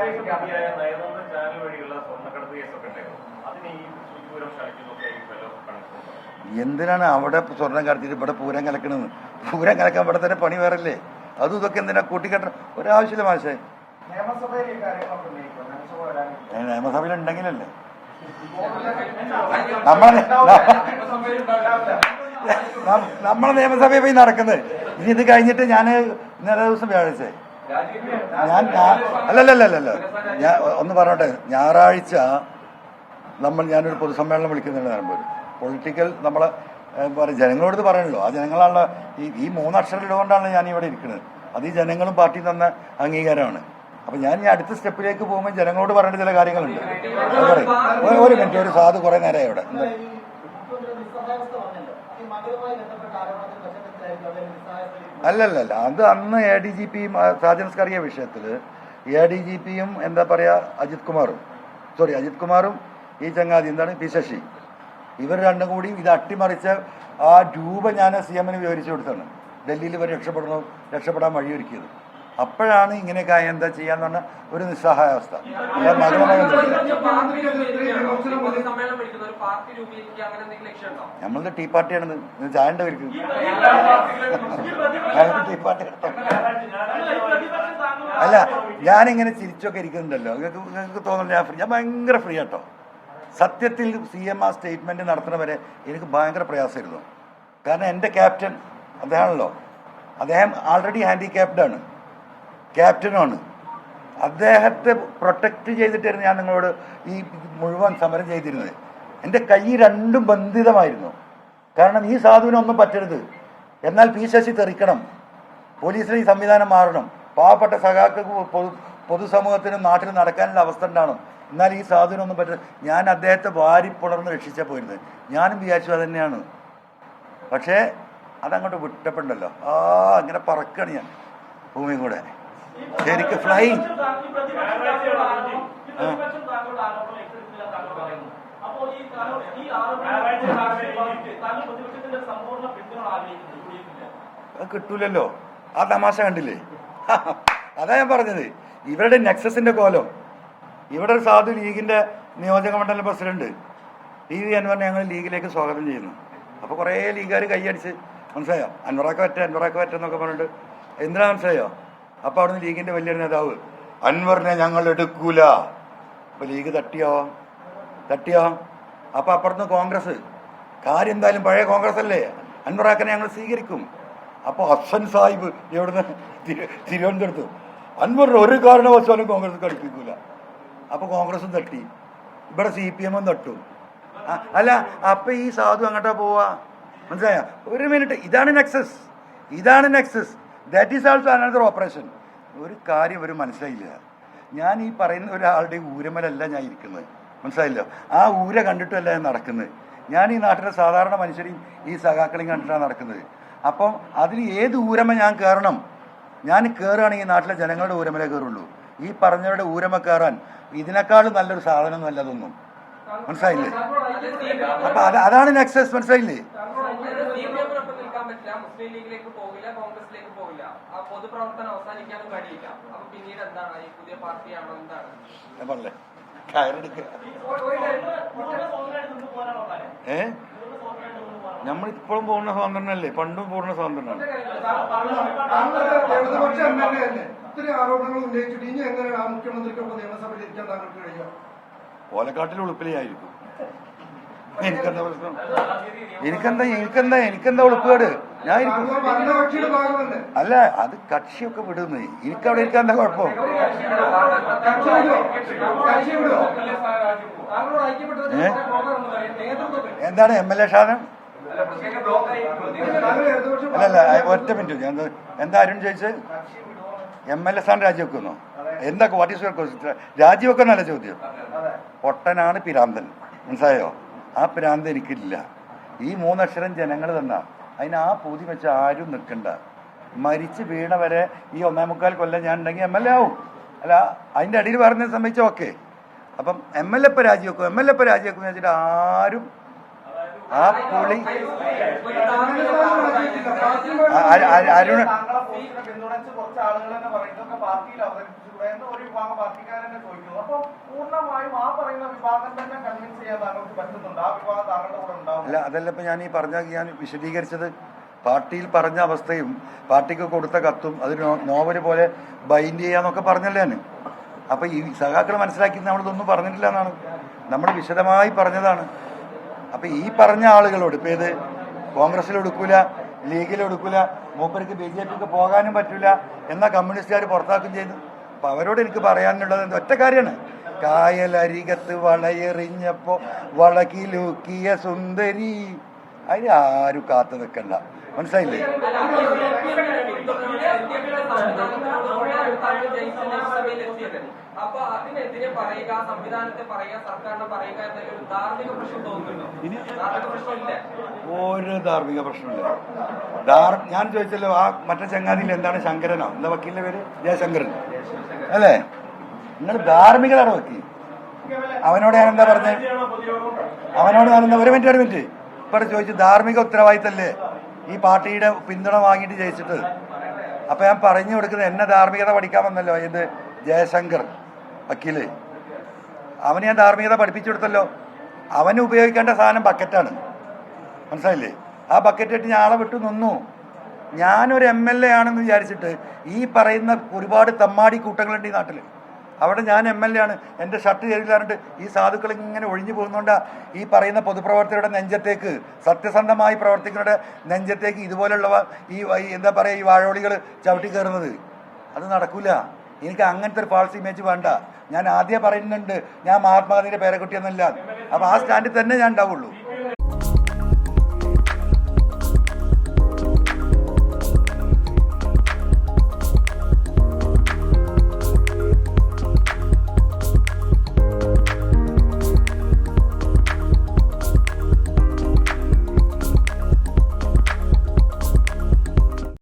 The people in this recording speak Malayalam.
പ്രതിയായ നയതന്ത്ര ചാനൽ വഴിയുള്ള സ്വർണക്കടത്ത് കേസൊക്കെ ഉണ്ടായിരുന്നു. അതിന് ഈ പൂരം ക്ഷണിക്കുന്നൊക്കെ ഈ വല്ല കണക്കുണ്ടോ? എന്തിനാണ് അവിടെ സ്വർണം കടത്തിയിട്ട് ഇവിടെ പൂരം കലക്കണത്? പൂരം കലക്കാൻ ഇവിടെ തന്നെ പണി വേറല്ലേ? അതും ഇതൊക്കെ എന്തിനാ കൂട്ടിക്കെട്ടണം ഒരാവശ്യമില്ല മാഷേ. നിയമസഭയിൽ ഉണ്ടെങ്കിലല്ലേ. നമ്മളെ നമ്മളെ നിയമസഭയിൽ പോയി നടക്കുന്നത്. ഇനി ഇത് കഴിഞ്ഞിട്ട് ഞാൻ ഇന്നലെ ദിവസം വ്യാഴാഴ്ച ഞാൻ അല്ലല്ലല്ലല്ല ഞാൻ ഒന്ന് പറഞ്ഞോട്ടെ ഞായറാഴ്ച നമ്മൾ ഞാനൊരു പൊതുസമ്മേളനം വിളിക്കുന്നുണ്ട് നിലമ്പൂർ പൊളിറ്റിക്കൽ നമ്മളെ ജനങ്ങളോട് പറയണല്ലോ ആ ജനങ്ങളാണല്ലോ ഈ ഈ മൂന്നക്ഷരം ഇടുകൊണ്ടാണ് ഞാൻ ഇവിടെ ഇരിക്കുന്നത് അത് ഈ ജനങ്ങളും പാർട്ടി തന്ന അംഗീകാരമാണ് അപ്പം ഞാൻ ഈ അടുത്ത സ്റ്റെപ്പിലേക്ക് പോകുമ്പോൾ ജനങ്ങളോട് പറയേണ്ട ചില കാര്യങ്ങളുണ്ട് ഒരു- മിനിറ്റ് ഒരു സാധു കുറേ നേരമായി ഇവിടെ? അല്ലല്ലല്ല അത് അന്ന് എ ഡി ജി പിയും സാജൻ സ്കറിയ വിഷയത്തിൽ എ ഡി ജി പിയും എന്താ പറയുക അജിത് കുമാറും. സോറി അജിത് കുമാറും ഈ ചങ്ങാതി എന്താണ് പി ശശി. ഇവർ രണ്ടും കൂടി ഇത് അട്ടിമറിച്ച ആ രൂപ ഞാൻ സി എമ്മിന് വിവരിച്ചു കൊടുത്താണ്. ഡൽഹിയിൽ ഇവർ രക്ഷപ്പെടണം രക്ഷപ്പെടാൻ വഴിയൊരുക്കിയത്. അപ്പോഴാണ് ഇങ്ങനെയൊക്കെ എന്താ ചെയ്യാന്ന് പറഞ്ഞ ഒരു നിസ്സഹായാവസ്ഥ. നമ്മളുടെ ടീ പാർട്ടിയാണ് ചായണ്ട ടീ പാർട്ടി അല്ല ഞാനിങ്ങനെ ചിരിച്ചൊക്കെ ഇരിക്കുന്നുണ്ടല്ലോ. നിങ്ങൾക്ക് തോന്നുന്നു ഞാൻ ഫ്രീ ഞാൻ ഭയങ്കര ഫ്രീ ആട്ടോ. സത്യത്തിൽ സി എം ആ സ്റ്റേറ്റ്മെന്റ് നടത്തണവരെ എനിക്ക് ഭയങ്കര പ്രയാസമായിരുന്നു. കാരണം എന്റെ ക്യാപ്റ്റൻ അദ്ദേഹമാണല്ലോ. അദ്ദേഹം ആൾറെഡി ഹാൻഡിക്യാപ്ഡ് ആണ്. ക്യാപ്റ്റനുമാണ് അദ്ദേഹത്തെ പ്രൊട്ടക്റ്റ് ചെയ്തിട്ടായിരുന്നു ഞാൻ നിങ്ങളോട് ഈ മുഴുവൻ സമരം ചെയ്തിരുന്നത്. എന്റെ കൈ രണ്ടും ബന്ധിതമായിരുന്നു. കാരണം ഈ സാധുവിനൊന്നും പറ്റരുത്. എന്നാൽ പി ശശി തെറിക്കണം. പോലീസിന് ഈ സംവിധാനം മാറണം. പാവപ്പെട്ട പൊതു പൊതുസമൂഹത്തിനും നാട്ടിൽ നടക്കാനുള്ള അവസ്ഥ ഉണ്ടാവണം. എന്നാൽ ഈ സാധുവിനൊന്നും പറ്റരുത് ഞാൻ അദ്ദേഹത്തെ വാരി പുണർന്ന് രക്ഷിച്ചാൽ പോയിരുന്നത്. ഞാനും വിചാരിച്ചു അത് തന്നെയാണ് പക്ഷേ അതങ്ങോട്ട് വിട്ടപ്പോണ്ടല്ലോ. ആ അങ്ങനെ പറക്കാണ് ഞാൻ. ഭൂമിയും കൂടെ. ശരിക്ക് ഫ്ലൈങ് കിട്ടൂലല്ലോ. ആ തമാശ കണ്ടില്ലേ? അതാ ഞാൻ പറഞ്ഞത്. ഇവരുടെ നെക്സസിന്റെ കോലം. ഇവിടെ ഒരു സാധു ലീഗിന്റെ നിയോജക മണ്ഡലം പ്രസിഡന്റ്. ടി വി അൻവറിനെ ഞങ്ങൾ ലീഗിലേക്ക് സ്വാഗതം ചെയ്യുന്നു. അപ്പൊ കുറേ ലീഗുകാർ കൈയടിച്ച് മനസ്സിലായോ? അൻവറാക്ക പറ്റ അൻവറാക്ക പറ്റ എന്നൊക്കെ പറഞ്ഞിട്ട് എന്തിനാ മനസ്സിലായോ? അപ്പൊ അവിടുന്ന് ലീഗിന്റെ വലിയൊരു നേതാവ് അൻവറിനെ ഞങ്ങൾ എടുക്കൂല. അപ്പൊ ലീഗ് തട്ടിയോ? തട്ടിയോ? അപ്പൊ അപ്പുറത്ത് കോൺഗ്രസ്. കാര്യം എന്തായാലും പഴയ കോൺഗ്രസ് അല്ലേ അൻവറാക്കനെ ഞങ്ങൾ സ്വീകരിക്കും. അപ്പോൾ ഹസൻ സാഹിബ് എവിടുന്ന് തിരു- തിരുവനന്തപുരത്ത്. അൻവറിന് ഒരു കാരണവശാലും കോൺഗ്രസ് കളിപ്പിക്കൂല. അപ്പൊ കോൺഗ്രസും തട്ടി. ഇവിടെ സി പി എമ്മും തട്ടു. അല്ല അപ്പൊ ഈ സാധു അങ്ങോട്ടാ പോവാ? മനസ്സിലായ? ഒരു മിനിറ്റ് ഇതാണ് നെക്സസ്. ഇതാണ് nexus. That is also another operation ഒരു കാര്യം ഒരു മനസ്സിലായില്ല. ഞാൻ ഈ പറയുന്ന ഒരാളുടെ ഊരമലല്ല ഞാൻ ഇരിക്കുന്നത്. മനസ്സിലായില്ലോ? ആ ഊര കണ്ടിട്ടല്ല ഞാൻ നടക്കുന്നത്. ഞാൻ ഈ നാട്ടിലെ സാധാരണ മനുഷ്യരെയും ഈ സഖാക്കളെയും കണ്ടിട്ടാണ് നടക്കുന്നത്. അപ്പം അതിൽ ഏത് ഊരമ ഞാൻ കയറണം? ഞാൻ കയറുകയാണെങ്കിൽ നാട്ടിലെ ജനങ്ങളുടെ ഊരമലേ കയറുള്ളൂ. ഈ പറഞ്ഞവരുടെ ഊരമ കയറാൻ ഇതിനേക്കാളും നല്ലൊരു സാധനം അല്ലതൊന്നും മനസ്സിലായില്ലേ? അപ്പൊ അത് അതാണ് നെക്സസ് മനസ്സിലായില്ലേ സിപിഎമ്മിനൊപ്പം നിൽക്കാൻ പറ്റില്ല മുസ്ലിം ലീഗിലേക്ക് പോകില്ല കോൺഗ്രസിലേക്ക് പോകില്ല ആ പൊതുപ്രവർത്തനം അവസാനിക്കാനും കഴിയില്ല അപ്പൊ പിന്നീട് എന്താണ് ഈ പുതിയ പാർട്ടിയാണോ എന്താണ് ഞാൻ പറഞ്ഞില്ലേ കയറെടുക്കുക ഏ നമ്മൾ ഇപ്പോഴും പൂർണ സ്വാതന്ത്ര്യമല്ലേ പണ്ടും പൂർണ സ്വാതന്ത്ര്യമാണ് ഇടതുപക്ഷ എം എൽ എ അല്ലേ ഇത്രയും ആരോപണങ്ങൾ ഉന്നയിച്ചിട്ട് ഇനി എങ്ങനെയാണ് ആ മുഖ്യമന്ത്രിക്കൊപ്പം നിയമസഭയിൽ ഇരിക്കാൻ താങ്കൾക്ക് കഴിയുക ഓലക്കാട്ടിൽ ഉളുപ്പിലായിരിക്കും എനിക്കെന്താ പ്രശ്നം? എനിക്കെന്താ എനിക്കെന്താ എനിക്കെന്താ ഉളുപ്പേട് ഞാൻ ഇരിക്കും. അല്ല അത് കക്ഷിയൊക്കെ വിടുന്നു. എനിക്കവിടെ ഇരിക്കാൻ എന്താ കുഴപ്പം? എന്താണ് എം എൽ എ ഷാനം അല്ല അല്ല അല്ലല്ല ഒറ്റ മിനിറ്റ്. ഞാൻ എന്താ അരുൺ ചോദിച്ചത്? എം എൽ എ സ്ഥാനം രാജിവെക്കുന്നോ? എന്താ വാട്ട് ഈസ് യുവർ രാജിവെക്കുന്നല്ല ചോദ്യം? പൊട്ടനാണ് പിരാന്തൻ. മനസ്സിലായോ? ആ പ്രാന്ത് എനിക്കില്ല. ഈ മൂന്നക്ഷരം ജനങ്ങൾ തന്ന. അതിന് ആ പൂതി വെച്ച് ആരും നിൽക്കണ്ട. മരിച്ച് വീണവരെ ഈ ഒന്നേ മുക്കാൽ കൊല്ലം ഞാൻ ഉണ്ടെങ്കിൽ എം എൽ എ ആവും. അല്ല അതിന്റെ അടിയിൽ പറഞ്ഞ സംബന്ധിച്ച് ഓക്കെ. അപ്പം എം എൽ എ ഇപ്പം രാജിവെക്കും എം എൽ എ ഇപ്പം രാജിവെക്കും എന്ന് വെച്ചിട്ട് ആരും ആ പുളി. അരുൺ. അല്ല അതല്ല ഇപ്പൊ ഞാൻ ഈ പറഞ്ഞ ഞാൻ വിശദീകരിച്ചത് പാർട്ടിയിൽ പറഞ്ഞ അവസ്ഥയും പാർട്ടിക്ക് കൊടുത്ത കത്തും അത് നോ- നോവൽ പോലെ ബൈൻഡ് ചെയ്യാന്നൊക്കെ പറഞ്ഞല്ലേ ഞാൻ. അപ്പം ഈ സഖാക്കൾ മനസ്സിലാക്കി നമ്മളിതൊന്നും പറഞ്ഞിട്ടില്ല എന്നാണ്. നമ്മൾ വിശദമായി പറഞ്ഞതാണ്. അപ്പം ഈ പറഞ്ഞ ആളുകളോട് ഇപ്പൊ ഏത് കോൺഗ്രസ്സിൽ എടുക്കൂല ലീഗിൽ എടുക്കൂല മൂപ്പർക്ക് ബി ജെ പിക്ക് പോകാനും പറ്റില്ല എന്ന കമ്മ്യൂണിസ്റ്റുകാർ പുറത്താക്കും ചെയ്തു. അപ്പൊ അവരോട് എനിക്ക് പറയാനുള്ളത് എന്ത്? ഒറ്റ കാര്യമാണ്. കായലരികത്ത് വളയെറിഞ്ഞപ്പോ വളകിലൂക്കിയ സുന്ദരി. അതിന് ആരും കാത്തു നിൽക്കണ്ട. മനസ്സിലായില്ലേ? അപ്പൊ അതിനെതിരെ പറയുക സംവിധാനത്തെ പറയുക സർക്കാരിനെ പറയുക എന്നൊരു ധാർമ്മിക പ്രശ്നം തോന്നുന്നുണ്ടോ? പ്രശ്നമില്ല. ഒരു ധാർമ്മിക പ്രശ്നമില്ല. ധാർ ഞാൻ ചോദിച്ചല്ലോ ആ മറ്റേ ചങ്ങാതിയിൽ എന്താണ് ശങ്കരനോ? എന്താ വക്കീലിന്റെ പേര്? ജയശങ്കരൻ. അല്ലേ? നിങ്ങൾ ധാർമ്മികതാണ് വക്കീൽ. അവനോട് ഞാൻ എന്താ പറഞ്ഞത് അവനോട് ഞാൻ എന്താ ഒരു മിനിറ്റ് ഒരു മിനിറ്റ്. ഇപ്പൊ ചോദിച്ചു ധാർമ്മിക ഉത്തരവാദിത്തല്ലേ? ഈ പാർട്ടിയുടെ പിന്തുണ വാങ്ങിയിട്ട് ജയിച്ചിട്ട്. അപ്പൊ ഞാൻ പറഞ്ഞു കൊടുക്കുന്നത് എന്നെ ധാർമ്മികത പഠിക്കാൻ വന്നല്ലോ ഇത് ജയശങ്കർ വക്കീൽ. അവന് ഞാൻ ധാർമ്മികത പഠിപ്പിച്ചു കൊടുത്തല്ലോ. അവന് ഉപയോഗിക്കേണ്ട സാധനം ബക്കറ്റാണ്. മനസ്സിലായില്ലേ? ആ ബക്കറ്റ് ഇട്ട് ഞാൻ ആളെ വിട്ടു നിന്നു. ഞാനൊരു എം എൽ എ ആണെന്ന് വിചാരിച്ചിട്ട് ഈ പറയുന്ന ഒരുപാട് തമ്മാടി കൂട്ടങ്ങളുണ്ട് ഈ നാട്ടിൽ അവിടെ ഞാൻ എം എൽ എ ആണ്. എന്റെ ഷർട്ട് ചെയ്തില്ലാണ്ട് ഈ സാധുക്കൾ ഇങ്ങനെ ഒഴിഞ്ഞു പോകുന്നോണ്ടാ ഈ പറയുന്ന പൊതുപ്രവർത്തകരുടെ നെഞ്ചത്തേക്ക് സത്യസന്ധമായി പ്രവർത്തിക്കുന്നവരുടെ നെഞ്ചത്തേക്ക് ഇതുപോലുള്ളവ ഈ എന്താ പറയുക ഈ വാഴോളികൾ ചവിട്ടി കയറുന്നത്. അത് നടക്കൂല. എനിക്ക് അങ്ങനത്തെ ഒരു ഫാൾസ് ഇമേജ് വേണ്ട. ഞാൻ ആദ്യം പറയുന്നുണ്ട് ഞാൻ മഹാത്മാഗാന്ധിയുടെ പേരക്കുട്ടിയൊന്നുമില്ല അപ്പൊ ആ സ്റ്റാൻഡിൽ തന്നെ ഞാൻ ഉണ്ടാവുള്ളൂ.